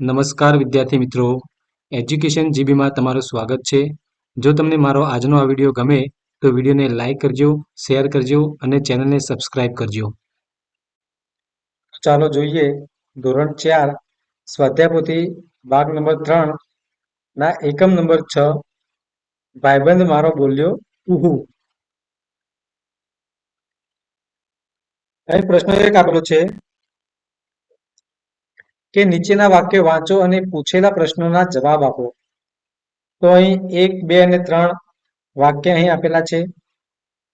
નમસ્કાર વિદ્યાર્થી મિત્રો. એજ્યુકેશન જીબીમાં તમારું સ્વાગત છે. જો તમને મારો આજનો આ વીડિયો ગમે, તો વિડીયોને લાઈક કરજો, શેર કરજો અને ચેનલને સબસ્ક્રાઇબ કરજો. ચાલો જોઈએ ધોરણ ચાર સ્વાધ્યાયપોથી ભાગ નંબર ત્રણ ના એકમ નંબર છ. ભાઈબંધ મારો બોલ્યો, ઉહુ. અહીં પ્રશ્ન એક આપેલો છે. કે નીચેના વાક્ય વાંચો અને પૂછેલા પ્રશ્નોના જવાબ આપો. તો અહીં એક, બે અને ત્રણ વાક્ય અહીં આપેલા છે.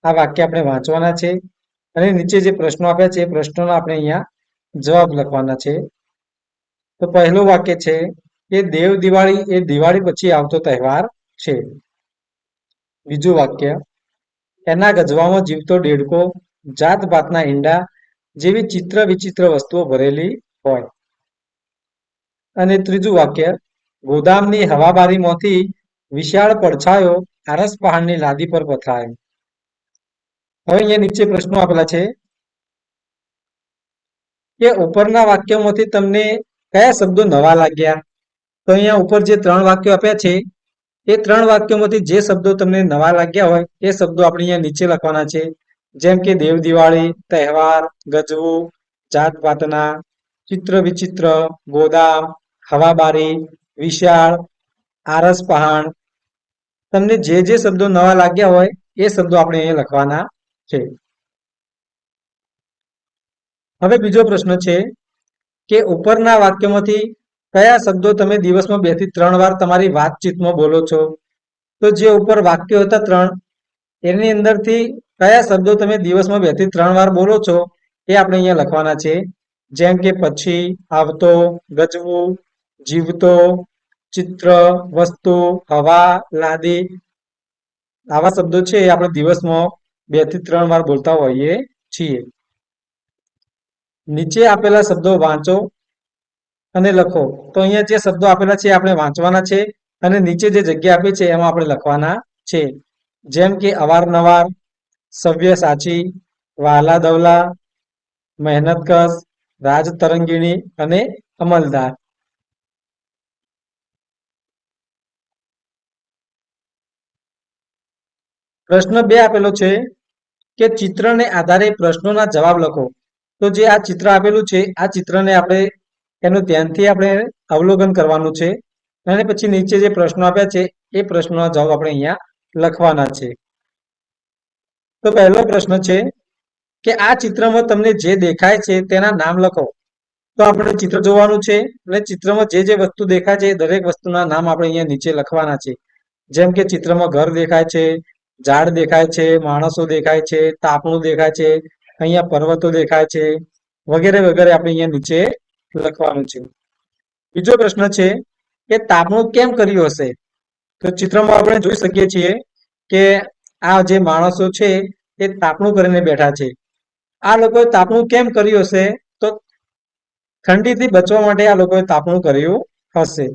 આ વાક્ય આપણે વાંચવાના છે અને નીચે જે પ્રશ્નો આપ્યા છે એ પ્રશ્નોના આપણે અહીંયા જવાબ લખવાના છે. તો પહેલું વાક્ય છે કે દેવ દિવાળી એ દિવાળી પછી આવતો તહેવાર છે. બીજું વાક્ય, એના ગજવામાં જીવતો દેડકો જાત ભાતના ઈંડા જેવી ચિત્ર વિચિત્ર વસ્તુઓ ભરેલી હોય. અને ત્રીજું વાક્ય, ગોદામની હવાબારીમાંથી વિશાળ પડછાયો આરસ પહાડની લાદી પર પથરાયો. હવે અહીંયા નીચે પ્રશ્નો આપેલા છે કે ઉપરના વાક્યોમાંથી તમને કયા શબ્દો નવા લાગ્યા? તો અહીંયા ઉપર જે ત્રણ વાક્યો આપ્યા છે, એ ત્રણ વાક્યોમાંથી જે શબ્દો તમને નવા લાગ્યા હોય, એ શબ્દો આપણે અહીંયા નીચે લખવાના છે. જેમ કે દેવ દિવાળી, તહેવાર, ગજવું જાત પાતના ચિત્ર વિચિત્ર ગોદામ હવાબારી વિશાળ, આરસ પહાણ. તમને જે જે શબ્દો નવા લાગ્યા હોય, એ શબ્દો આપણે અહીંયા લખવાના છે. હવે બીજો પ્રશ્ન છે કે ઉપરના વાક્યમાંથી કયા શબ્દો તમે દિવસમાં બેથી ત્રણ વાર તમારી વાતચીતમાં બોલો છો? તો જે ઉપર વાક્યો હતા ત્રણ, એની અંદરથી કયા શબ્દો તમે દિવસમાં બેથી ત્રણ વાર બોલો છો, એ આપણે અહીંયા લખવાના છે. જેમ કે પછી, આવતો, ગજવું જીવતો, ચિત્ર, વસ્તુ, હવા, લાદી, આવા શબ્દો છે એ આપણે દિવસમાં બેથી ત્રણ વાર બોલતા હોઈએ છીએ. નીચે આપેલા શબ્દો વાંચો અને લખો. તો અહીંયા જે શબ્દો આપેલા છે આપણે વાંચવાના છે અને નીચે જે જગ્યા આપી છે એમાં આપણે લખવાના છે. જેમ કે અવારનવાર, સવ્ય સાચી, વાલા દવલા, મહેનતકશ રાજ તરંગીણી અને અમલદાર. પ્રશ્ન બે આપેલો છે કે ચિત્રને આધારે પ્રશ્નોના જવાબ લખો. તો જે આ ચિત્ર આપેલું છે, આ ચિત્રને આપણે એનું ધ્યાનથી આપણે અવલોકન કરવાનું છે અને પછી નીચે જે પ્રશ્નો આપ્યા છે, એ પ્રશ્નોના જવાબ આપણે અહીંયા લખવાના છે. તો પહેલો પ્રશ્ન છે કે આ ચિત્રમાં તમને જે દેખાય છે તેના નામ લખો. તો આપણે ચિત્ર જોવાનું છે અને ચિત્રમાં જે જે વસ્તુ દેખાય છે દરેક વસ્તુના નામ આપણે અહીંયા નીચે લખવાના છે. જેમ કે ચિત્રમાં ઘર દેખાય છે ઝાડ દેખાય છે, માણસો દેખાય છે તાપણું દેખાય છે, અહીંયા પર્વતો દેખાય છે, વગેરે વગેરે આપણે અહીંયા નીચે લખવાનું છે. બીજો પ્રશ્ન છે કે તાપણું કેમ કર્યું હશે? તો ચિત્રમાં આપણે જોઈ શકીએ છીએ કે આ જે માણસો છે એ તાપણું કરીને બેઠા છે. આ લોકોએ તાપણું કેમ કર્યું હશે? તો ઠંડીથી બચવા માટે આ લોકોએ તાપણું કર્યું હશે.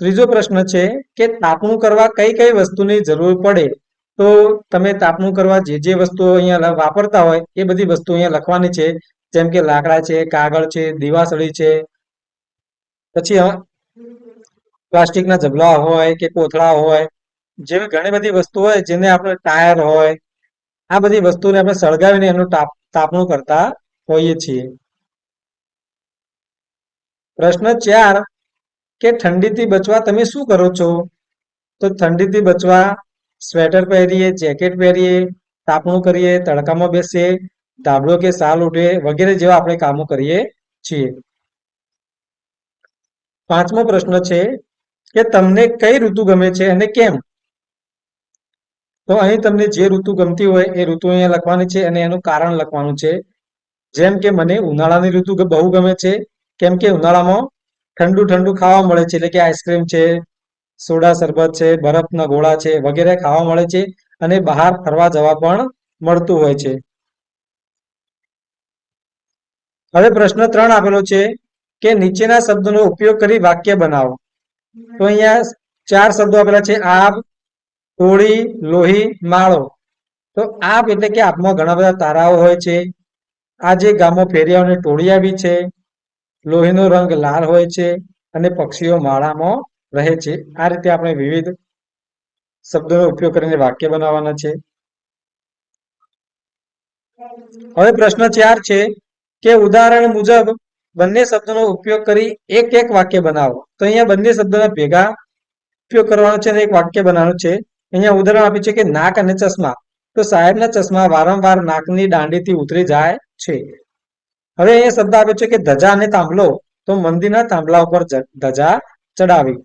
ત્રીજો પ્રશ્ન છે કે તાપણું કરવા કઈ કઈ વસ્તુની જરૂર પડે? તો તમે તાપણું કરવા જે જે વસ્તુઓ અહીંયા વાપરતા હોય, એ બધી વસ્તુ અહીંયા લખવાની છે. જેમ કે લાકડા છે, કાગળ છે, દીવાસળી છે. પછી પ્લાસ્ટિકના જબલા હોય કે કોથળા હોય, જેવી ઘણી બધી વસ્તુ હોય જેને આપણે ટાયર હોય, આ બધી વસ્તુને આપણે સળગાવીને એનું તાપણું કરતા હોઈએ છીએ. પ્રશ્ન ચાર કે ઠંડીથી બચવા તમે શું કરો છો? તો ઠંડીથી બચવા સ્વેટર પહેરીએ, જેકેટ પહેરીએ, તાપણું કરીએ, તડકામાં બેસીએ, ધાબળો કે સાલ ઉઠે વગેરે જેવા આપણે કામો કરીએ છીએ. પાંચમો પ્રશ્ન છે કે તમને કઈ ઋતુ ગમે છે અને કેમ? તો અહીં તમને જે ઋતુ ગમતી હોય એ ઋતુ અહીંયા લખવાની છે અને એનું કારણ લખવાનું છે. જેમ કે મને ઉનાળાની ઋતુ બહુ ગમે છે, કેમ કે ઉનાળામાં ઠંડુ ઠંડુ ખાવા મળે છે. એટલે કે આઈસ્ક્રીમ છે, સોડા શરબત છે, બરફના ગોળા છે, વગેરે ખાવા મળે છે અને બહાર ફરવા જવા પણ મળતું હોય છે. હવે પ્રશ્ન ત્રણ આપેલો છે કે નીચેના શબ્દોનો ઉપયોગ કરી વાક્ય બનાવો. તો અહીંયા ચાર શબ્દો આપેલા છે. આબ હોળી, લોહી, માળો. તો આપ એટલે કે આપમાં ઘણા બધા તારાઓ હોય છે. આજે ગામો ફેરિયાઓની ટોળી આવી છે. લોહીનો રંગ લાલ હોય છે અને પક્ષીઓ માળામાં રહે છે. આ રીતે આપણે વિવિધ શબ્દોનો ઉપયોગ કરીને વાક્ય બનાવવાના છે. હવે પ્રશ્ન ચાર છે કે ઉદાહરણ મુજબ બંને શબ્દોનો ઉપયોગ કરી એક એક વાક્ય બનાવો. તો અહીંયા બંને શબ્દોના ભેગા ઉપયોગ કરવાનો છે અને એક વાક્ય બનાવવાનું છે. અહીંયા ઉદાહરણ આપ્યું છે કે નાક અને ચશ્મા. તો સાહેબના ચશ્મા વારંવાર નાકની દાંડીથી ઉતરી જાય છે. હવે એ શબ્દ આપ્યો છે કે ધજા અને તાંબલો તો મંદિરના થાંભલા ઉપર ધજા ચડાવી.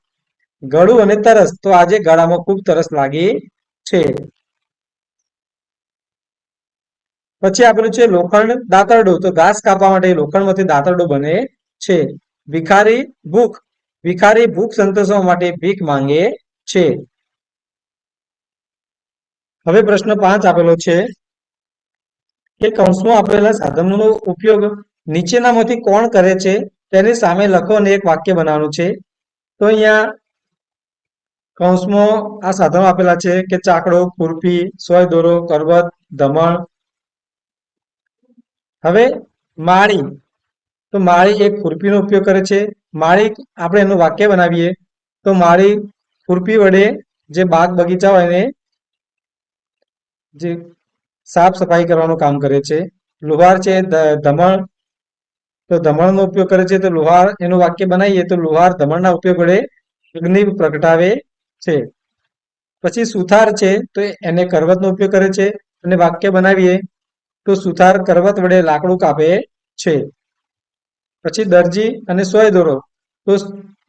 ગળું અને તરસ. તો આજે ગળામાં ખૂબ તરસ લાગી છે. પછી આપેલું છે લોખંડ દાંતરડું. તો ઘાસ કાપવા માટે લોખંડમાંથી દાંતરડું બને છે. ભિખારી ભૂખ. ભિખારી ભૂખ સંતોષવા માટે ભીખ માંગે છે. હવે પ્રશ્ન પાંચ આપેલો છે. કે કૌંસમાં આપેલા સાધનોનો ઉપયોગ નીચેનામાંથી કોણ કરે છે તેની સામે લખો અને એક વાક્ય બનાવવાનું છે. તો અહીંયા કૌંસમાં આ સાધનો આપેલા છે કે ચાકડો, ખુરપી, સોય દોરો, કરવત ધમણ હવે માળી. તો માળી એક ખુરપીનો ઉપયોગ કરે છે. માળી આપણે એનું વાક્ય બનાવીએ. તો માળી ખુરપી વડે જે બાગ બગીચા હોય એને જે સાફ સફાઈ કરવાનું કામ કરે છે. લુહાર છે ધમણ તો ધમણનો ઉપયોગ કરે છે, તો લુહાર એનું વાક્ય બનાવીએ તો લુહાર ધમણના ઉપયોગ વડે અગ્નિ પ્રગટાવે છે. પછી સુથાર છે, તો એને કરવતનો ઉપયોગ કરે છે અને વાક્ય બનાવીએ તો સુથાર કરવત વડે લાકડું કાપે છે. પછી દરજી અને સોય દોરો, તો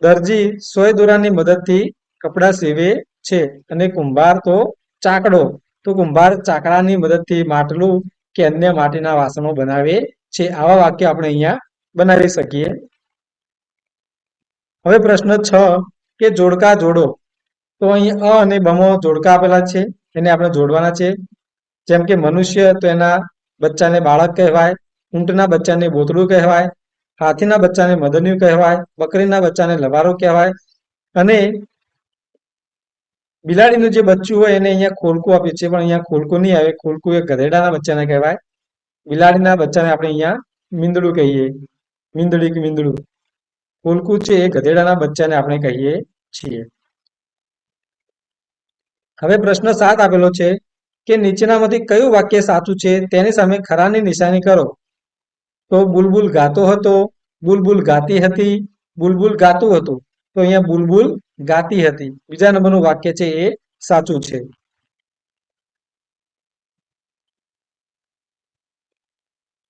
દરજી સોય દોરાની મદદથી કપડાં સીવે છે અને કુંભાર તો ચાકડો તો કુંભાર ચાકડાની મદદથી માટલું કે અન્ય માટીના વાસણો બનાવે છે. આવા વાક્ય આપણે અહીંયા બનાવી શકીએ. હવે પ્રશ્ન છ કે જોડકા જોડો. તો અહીં અ અને બમો જોડકા આપેલા છે. એને આપણે જોડવાના છે. જેમ કે મનુષ્ય તો એના બચ્ચાને બાળક કહેવાય, ઊંટના બચ્ચાને બોતડું કહેવાય, હાથીના બચ્ચાને મદન્યું કહેવાય, બકરીના બચ્ચાને લવારો કહેવાય અને બિલાડીનું જે બચ્ચું હોય એને અહીંયા ખોલકું આપ્યું છે પણ અહીંયા ખોલકું નહીં આવે. ખોલકું એ ગધેડાના બચ્ચાને કહેવાય. બિલાડીના બચ્ચાને આપણે અહીંયા મીંદડું કહીએ. મીંદડી કે મીંદડું. ખોલકું છે એ ગધેડાના બચ્ચાને આપણે કહીએ છીએ. હવે પ્રશ્ન સાત આપેલો છે કે નીચેનામાંથી કયું વાક્ય સાચું છે તેની સામે ખરાની નિશાની કરો. તો બુલબુલ ગાતો હતો, બુલબુલ ગાતી હતી, બુલબુલ ગાતું હતું. તો અહીંયા બુલબુલ ગાતી હતી. બીજા નંબરનું વાક્ય છે એ સાચું છે.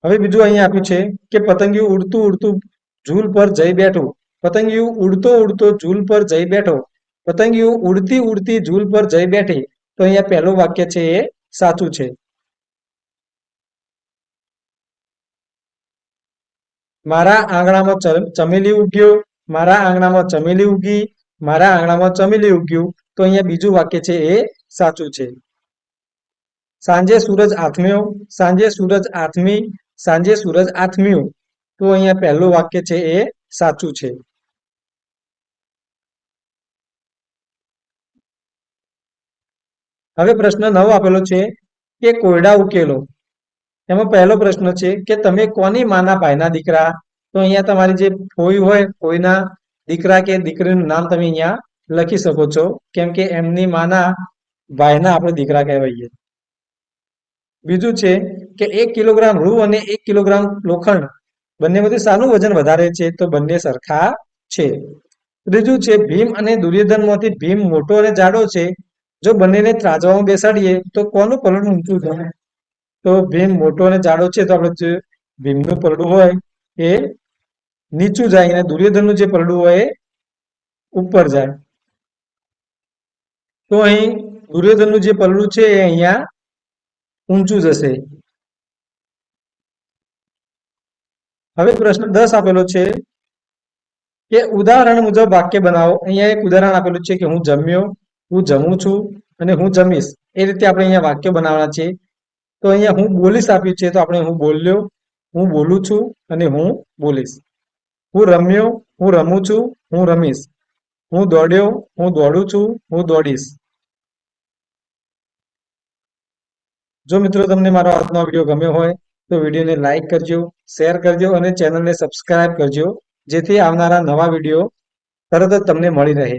હવે બીજું અહીંયા આપ્યું છે કે પતંગિયું ઉડતું ઉડતું ઝૂલ પર જઈ બેઠું. પતંગિયું ઉડતો ઉડતો ઝૂલ પર જઈ બેઠો. પતંગિયું ઉડતી ઉડતી ઝૂલ પર જઈ બેઠી. તો અહીંયા પહેલું વાક્ય છે એ સાચું છે. મારા આંગણામાં ચમેલી ઉગ્યો. મારા આંગણામાં ચમેલી ઉગી. મારા આંગણામાં ચમેલી ઉગ્યું તો અહીંયા બીજું વાક્ય છે એ સાચું છે. સાંજે સૂરજ આથમ્યો, સાંજે સૂરજ આથમી, સાંજે સૂરજ આથમ્યું. તો અહીંયા પહેલું વાક્ય છે એ સાચું છે. હવે પ્રશ્ન નવો આપેલો છે કે કોયડા ઉકેલો. એમાં પહેલો પ્રશ્ન છે કે તમે કોની માના ભાઈના દીકરા? તો અહીંયા તમારી જે ફોઈ હોય ફોઈના દીકરા કે દીકરીનું નામ તમે અહીંયા લખી શકો છો. કેમ કે એમની માના ભાઈના આપણે દીકરા કહેવાઈએ. બીજું છે કે એક કિલોગ્રામ રૂ અને એક કિલોગ્રામ લોખંડ બંનેમાંથી સારું વજન વધારે છે તો બંને સરખા છે. ત્રીજું છે ભીમ અને દુર્યોધનમાંથી ભીમ મોટો અને જાડો છે. જો બંનેને ત્રાજવામાં બેસાડીએ તો કોનું પલડું ઊંચું થાય? તો ભીમ મોટો અને જાડો છે તો આપણે ભીમનું પલડું હોય એ નીચું જાય અને દુર્યોધનનું જે પલડું હોય એ ઉપર જાય. તો અહીં દુર્યોધનનું જે પલડું છે એ અહીંયા ઊંચું જશે. હવે પ્રશ્ન દસ આપેલો છે કે ઉદાહરણ મુજબ વાક્ય બનાવો. અહીંયા એક ઉદાહરણ આપેલું છે કે હું જમ્યો, હું જમું છું અને હું જમીશ. એ રીતે આપણે અહીંયા વાક્ય બનાવવાના છે તો અહીંયા હું બોલીશ આપ્યું છે તો આપણે હું બોલ્યો, હું બોલું છું અને હું બોલીશ. હું રમ્યો, હું રમું છું, હું રમીશ. હું દોડ્યો, હું દોડું છું, હું દોડીશ. જો મિત્રો તમને મારો આજનો વીડિયો ગમ્યો હોય, તો વિડીયોને લાઇક કરજો શેર કરજો અને ચેનલને સબસ્ક્રાઇબ કરજો, જેથી આવનારા નવા વીડિયો તરત જ તમને મળી રહે.